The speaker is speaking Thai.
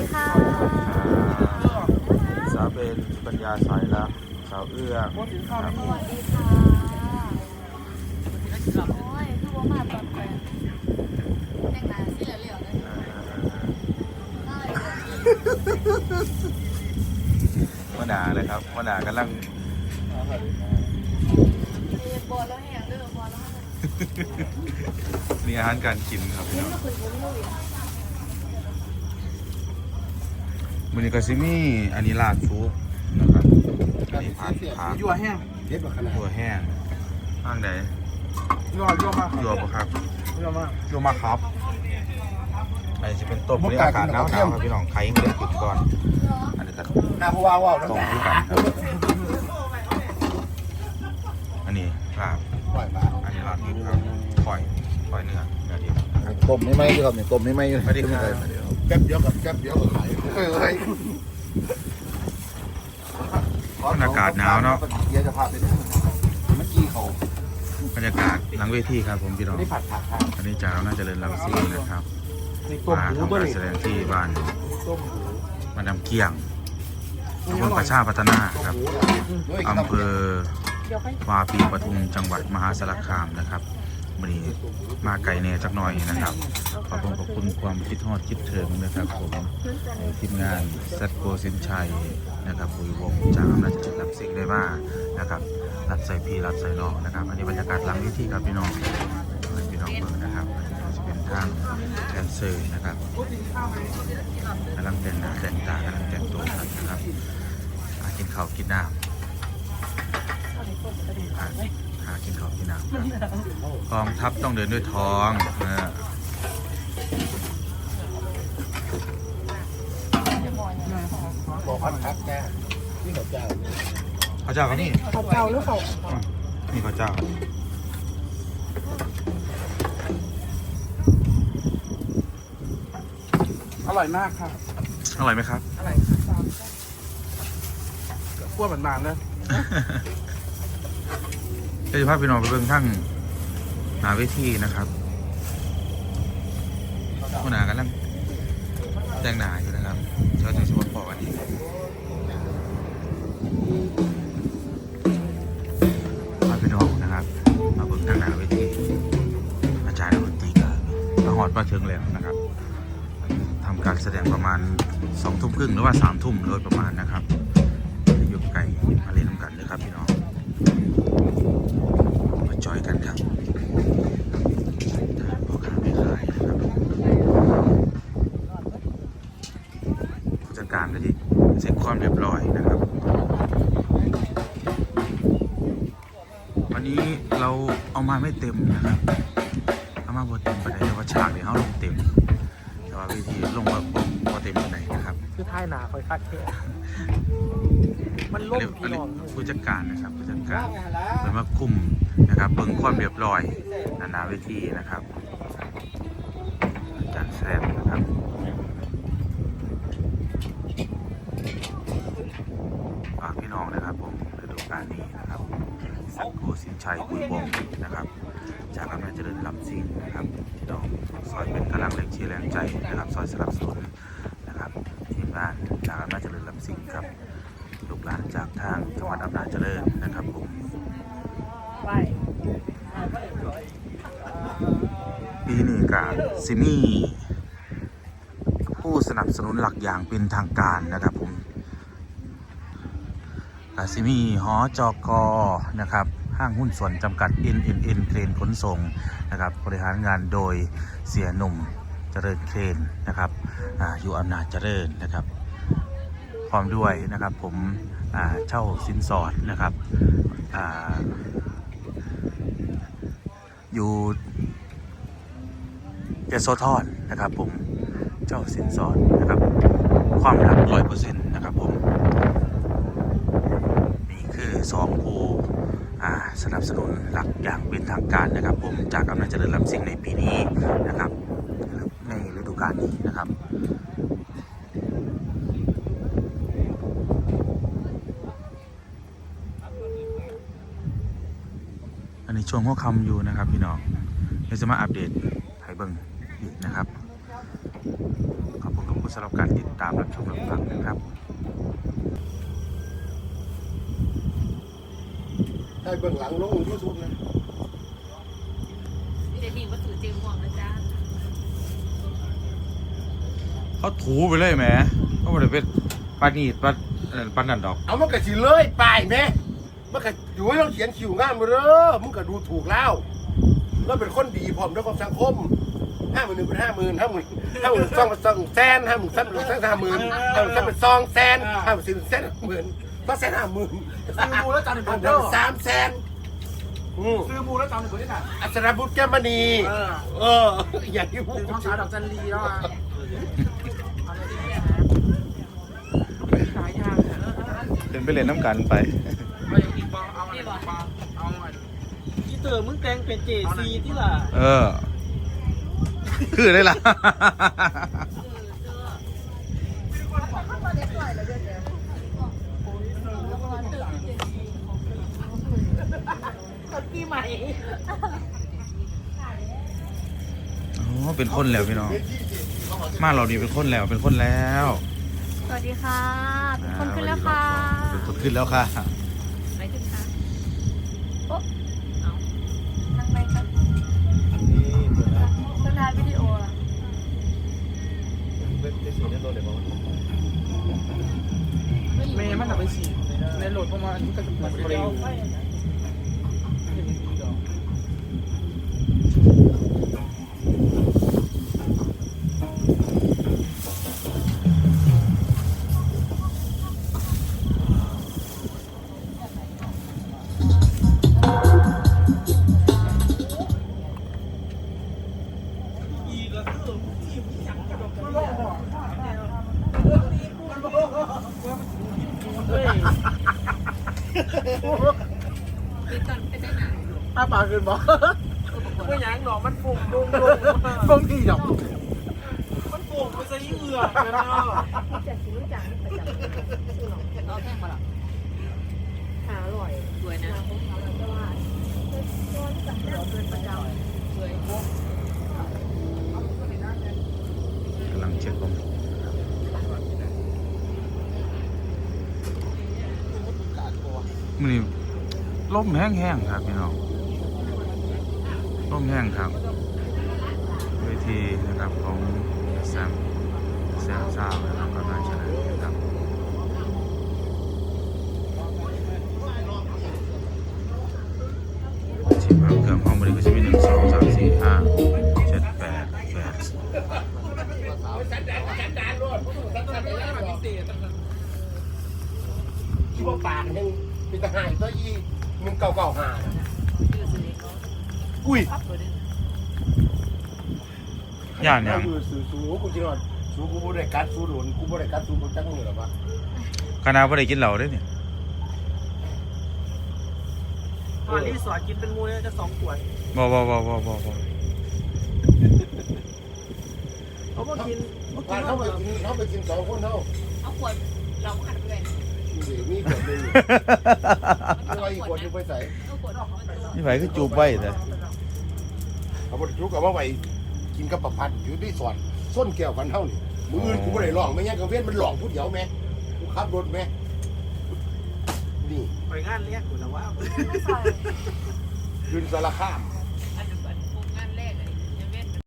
ดีค่ะสาวเบนปัญญาสายละสาวเอื้อครับสวัสดีค่ะโอ้ยคือว่ามาตอนแรกแต่งหน้าสิเหลียวๆเลยได้เลยมะนาวเลยครับมะนาวกำลังเรียนบอลแล้วแห้งเด้อบอลแล้วแห้งมีอาหารการกินครับพี่นี่น้อง ก็คือผ มไม่รู้อีกมันนี้ก็ซิมีอันนี้ลาดซุปนะครับอันนี้ผัดผักยั่วแห้งเด็ดกว่าขนาดตัวแห้งข้างไหนยั่วยั่วมากยัวปะครับยั่วมากยัวมาครับอันนี้จะเป็นต้มบรรยากาศหนาวๆครับพี่น้องไข่เดือดขึ้นก่อนอันนี้ก็หน้าผู้ว่าว่าวต้มด้วยกันครับอันนี้ลาบปล่อยมาอันนี้ลาบดิบครับปล่อยปล่อยเนื้อเนื้อดิบต้มไม่ไหมครับเนี่ยต้มไม่ไหมสวัสดีครับ แก๊บเดียวกับแก๊บเดียวกับขายเฮ้ยเฮ้ยบรรยากาศหนาวเนาะ เดี๋ยวจะพาไปดูเมื่อกี้เขาบรรยากาศหลังเวทีครับผมพี่น้องนี่ผัดผักครับอันนี้จากน่าจะเริญรังสีนะครับนี่ต้มมาหมูทำบ่การนี่แสดงที่บ้านต้มหมูมานำเกียงตำบลประชาพัฒนาครับอำเภอเดี๋ยวไปวาปีปทุมจังหวัดมหาสารคามนะครับ วันนี้มาไกลแน่จักหน่อยนะครับ ขอบคุณขอบคุณความคิดฮอดคิดถึงนะครับผมทีมงานสัตโกสินชัยนะครับปุยวงจากอำนาจจริญรับสิ่งได้มานะครับรับใส่พี่รับใส่น้องนะครับ อันนี้บรรยากาศหลังเวิธีครับพี่น้องพี่น้องเบิ่งนะครับอันนี้จะเป็นทางแดนเซอร์นะครับกำลังแต่งหน้าแต่งตากำลังแต่งตัวกันนะครับกินข้าวกินน้ำหาหา กินข้าวกินน้ำครับกองทัพต้องเดินด้วยท้องเออบอกพัดผักแก่นี่เขาเจ้าข้าวเจ้าครับนี่เขาเก่าหรือเขานี่ข้าวเจ้าอร่อยมากครับอร่อยไหมครับอร่อยครับขั้วมันนานเลย เดี๋ยวจะพาพี่น้องไปเบิ่งทั้งหนาเวทีนะครับผู้หนากำลังแต่งหนาอยู่นะครับเดี๋ยวจะชวนพอกันอีกพาพี่น้องนะครับ มาเบิ่งทั้งหนาเวทีอาจารย์ดนตรีก็มาหอดมาถึงแล้วนะครับทำการแสดงประมาณสองทุ่มครึ่งหรือว่าสามทุ่มโดยประมาณนะครับอยู่ไกลมาเล่นน้ำกันเลยครับพี่น้อง มาจอยกันครับพ่อค้าแม่ขายนะครับผู้จัดการก็ที่เสร็จ ความเรียบร้อยนะครับ วันนี้เราเอามาไม่เต็มนะครับ เอามาบทเต็มไปไหนแต่ว่าฉากเนี่ยเขาลงเต็ม แต่ว่าวิธีลงมาบอเต็มไปไหนนะครับคือท้ายหนาคอยคัดแค่มันล่มเรียกพี่น้องผู้จัดการนะครับผู้จัดการเป็นมาคุมนะครับเบิ่งความเรียบร้อยนานาเวทีนะครับอาจารย์แซมนะครับฝากพี่น้องนะครับผมฤดูกาลนี้นะครับสักโกสินชัยคุย วงนะครับ จากอำนาจเจริญลำซิ่งนะครับพี่น้องซอยเป็นกำลังแรงเชียร์แรงใจนะครับซอยสนับสนุนนะครับทีมงานจากอำนาจเจริญลำซิ่งครับลูกหลานจากทางจังหวัดอำนาจเจริญนะครับผมปีนี้กับซิมี่ผู้สนับสนุนหลักอย่างเป็นทางการนะครับผมกับซิมีหอจอกอนะครับ ห้างหุ้นส่วนจำกัด NNN เครนขนส่งนะครับบริหารงานโดยเสียหนุ่มเจริญเครนนะครับออยู่อำนาจเจริญนะครับพร้อมด้วยนะครับผมเช่าสินสอดนะครับออยู่ยโสธรนนะครับผมเจ้าสินสอดนะครับความหลักร้อยเปอร์เซ็นต์นะครับผมนี่คือสองผู้อ่ สนับสนุนหลักอย่างเป็นทางการนะครับ ผมจากอำนาจเจริญลำซิ่งในปีนี้นะครับ ในฤดูกาลนี้นะครับอันนี้ช่วงหัวคำอยู่นะครับพี่น้องเดี๋ยวจะมาอัปเดตให้เบิ่งอีกนะครับ ขอบคุณขอบคุณสำหรับการติดตามรับชมรับฟังนะครับ ได้เบื้องหลังลงยูทูบนะเจนี่ว่าถือเจมม่วงนะจ๊ะเขาถูไปเลยแหมเขาไม่ได้เป็นปานีดปาเอ่อปานนันดอก เอามันก็สิเลยไปแม่มันก็อยู่ให้เราเขียนคิวงานมาเด้อมึงก็ดูถูกแล้วแล้วเป็นคนดีพร้อมด้วยความสังคมห้าหมื่นหนึ่งเป็นห้าหมื่นห้าหมื่นห้าหมื่นสองเป็นสองแสนห้าหมื่นสามเป็นสองห้าหมื่นห้าหมื่นสามเป็นสองแสนห้าหมื่นสี่เป็นแสนหมื่น ก็แสนห้าหมื่นซื้อมูแล้วจำหนึ่งห้าคนหเด้อมื่นสามแสนอืมซื้อมูแล้วจำหนึ่งคนได้ไหนอัศรบุตรแก้วมณี เออ เออ อย่างที่พูดซื้อท้องช้าดอกจันรีแล้วอะขายยากเออเดินไปเล่นน้ำกันไป เอาอย่างอีกบอลเอาอะไรบอลเอาอะไรที่เต๋อมึงแต่งเป็นเจซีที่ล่ะ เออ คือได้ล่ะ ปีใหม่อ๋อเป็นคนแล้วพี่น้อง มาเราดีเป็นคนแล้วเป็นคนแล้วสวัสดีค่ะเป็นคนขึ้นแล้วค่ะเป็นคนขึ้นแล้วค่ะไปขึ้นค่ะโอ๊ะเอาทางไหนครับต้นทายวิดีโอล่ะเมย์มันหนักไปสี่ในโหลดประมาณนี้ก็จะเป็นเร็ว อนไปได้ไหนอ้าปากขึ้นบอกไม่ยังหรอมันปุ่มดุงดุงฟงที่ดอกมันปุ่มมันจะยิ่งเอือกเลยนะเอาแท่งมาหรอหาอร่อยสวยนะสวยกำลังเช็คลมมันนี่ลมแห้งๆครับพี่น้องลมแห้งครับเวทีนะครับของแซมแซมซาวนะครับกำลังเฉลยนะครับทีมเพิ่มเติมห้องบริการ คิดว่าปากยังเป็นทหารตัวอีมึงเก่าเก่าหาอุ้ยย่านยังอยู่สูสูกูจิรอนสูกูบ่ได้กัดสูโดนกูบ่ได้กัดสูบ่จักมือหรอวะคณะไม่ได้กินเหล้าด้วยเนี่ยตอนนี้สอนกินเป็นมูเนี่ยจะสองขวดบ่บ่บ่บ่บ่บ่เขาบอกกินการเข้าไปกินเข้าไปกินสองคนเท่าเอาขวดเราขัดไปเลยเดี๋ยว มีขวดหนึงเอาไว้อีกขวดหนึงไปใส่กมาตัวนี่ไผคือจูบไว้แต่เอาบ่ได้จุกเอามาไว้กินกับประพัดอยู่ที่สวนส้นแก้วกันเท่านี่มืออื่นกูบ่ได้ร้องไม่งั้นกังเว้นมันร้องผู้เดียวแม่กูขับรถแม่นี่ไปงานเลี้ยงกูนะว่า ยืนสารคาม